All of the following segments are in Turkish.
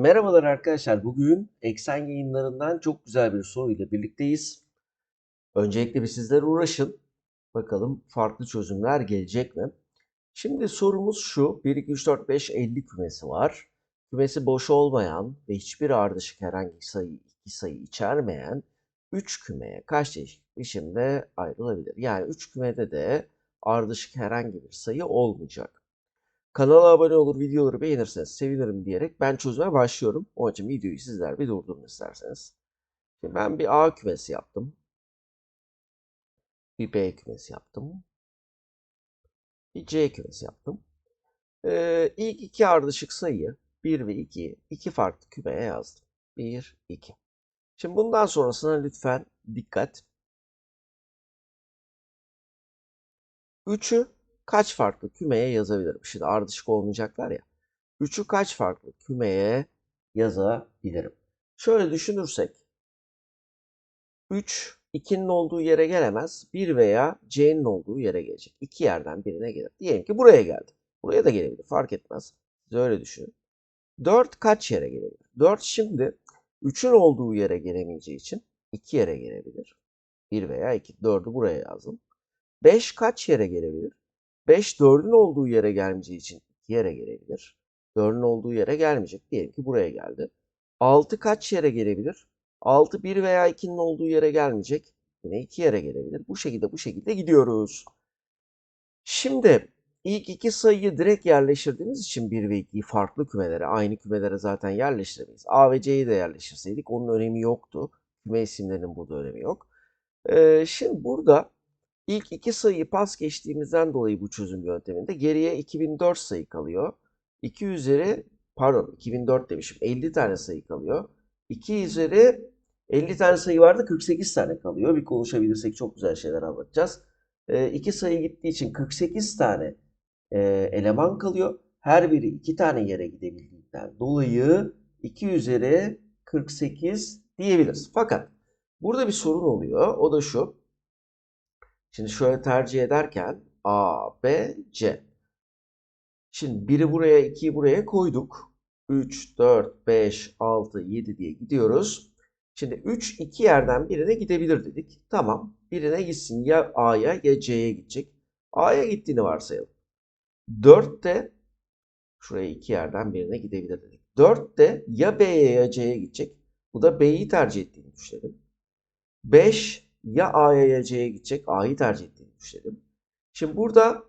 Merhabalar arkadaşlar. Bugün Eksen yayınlarından çok güzel bir soruyla birlikteyiz. Öncelikle bir sizler uğraşın. Bakalım farklı çözümler gelecek mi? Şimdi sorumuz şu. 1, 2, 3, 4, 5, 50 kümesi var. Kümesi boş olmayan ve hiçbir ardışık herhangi bir sayı, iki sayı içermeyen 3 kümeye kaç değişik biçimde ayrılabilir? Yani 3 kümede de ardışık herhangi bir sayı olmayacak. Kanala abone olur, videoları beğenirseniz sevinirim diyerek ben çözüme başlıyorum. Onun için videoyu sizler bir durdurun isterseniz. Şimdi ben bir A kümesi yaptım. Bir B kümesi yaptım. Bir C kümesi yaptım. Ee, ilk iki ardışık sayıyı 1 ve 2 iki farklı kümeye yazdım. 1, 2. Şimdi bundan sonrasına lütfen dikkat. 3'ü kaç farklı kümeye yazabilirim? Şimdi ardışık olmayacaklar ya. 3'ü kaç farklı kümeye yazabilirim? Şöyle düşünürsek 3 2'nin olduğu yere gelemez. 1 veya C'nin olduğu yere gelecek. İki yerden birine gelir. Diyelim ki buraya geldi. Buraya da gelebilir. Fark etmez. Siz öyle düşünün. 4 kaç yere gelebilir? 4 şimdi 3'ün olduğu yere gelemeyeceği için 2 yere gelebilir. 1 veya 2. 4'ü buraya yazdım. 5 kaç yere gelebilir? 5 4'ün olduğu yere gelmeyeceği için 2 yere gelebilir. 4'ün olduğu yere gelmeyecek. Diyelim ki buraya geldi. 6 kaç yere gelebilir? 6 1 veya 2'nin olduğu yere gelmeyecek. Yine 2 yere gelebilir. Bu şekilde bu şekilde gidiyoruz. Şimdi ilk iki sayıyı direkt yerleştirdiğimiz için 1 ve 2'yi farklı kümelere, aynı kümelere zaten yerleştiremeyiz. A ve C'yi de yerleştirseydik onun önemi yoktu. Küme isimlerinin burada önemi yok. Ee, şimdi burada ilk iki sayıyı pas geçtiğimizden dolayı bu çözüm yönteminde geriye 2004 sayı kalıyor. 2 üzeri pardon 2004 demişim 50 tane sayı kalıyor. 2 üzeri 50 tane sayı vardı 48 tane kalıyor. Bir konuşabilirsek çok güzel şeyler anlatacağız. 2 sayı gittiği için 48 tane e, eleman kalıyor. Her biri 2 tane yere gidebildiğinden dolayı 2 üzeri 48 diyebiliriz. Fakat burada bir sorun oluyor. O da şu. Şimdi şöyle tercih ederken A, B, C. Şimdi biri buraya, 2'yi buraya koyduk. 3, 4, 5, 6, 7 diye gidiyoruz. Şimdi 3 iki yerden birine gidebilir dedik. Tamam. Birine gitsin ya A'ya ya C'ye gidecek. A'ya gittiğini varsayalım. 4 de şuraya iki yerden birine gidebilir dedik. 4 de ya B'ye ya C'ye gidecek. Bu da B'yi tercih ettiğini düşünelim. 5 ya A'ya ya C'ye gidecek. A'yı tercih ettiğini düşünelim. Şimdi burada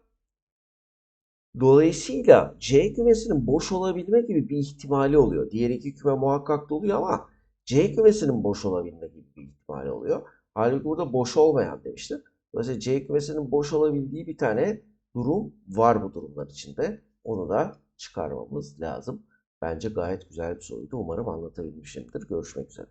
dolayısıyla C kümesinin boş olabilme gibi bir ihtimali oluyor. Diğer iki küme muhakkak doluyor ama C kümesinin boş olabilme gibi bir ihtimali oluyor. Halbuki burada boş olmayan demiştim. Dolayısıyla C kümesinin boş olabildiği bir tane durum var bu durumlar içinde. Onu da çıkarmamız lazım. Bence gayet güzel bir soruydu. Umarım anlatabilmişimdir. Görüşmek üzere.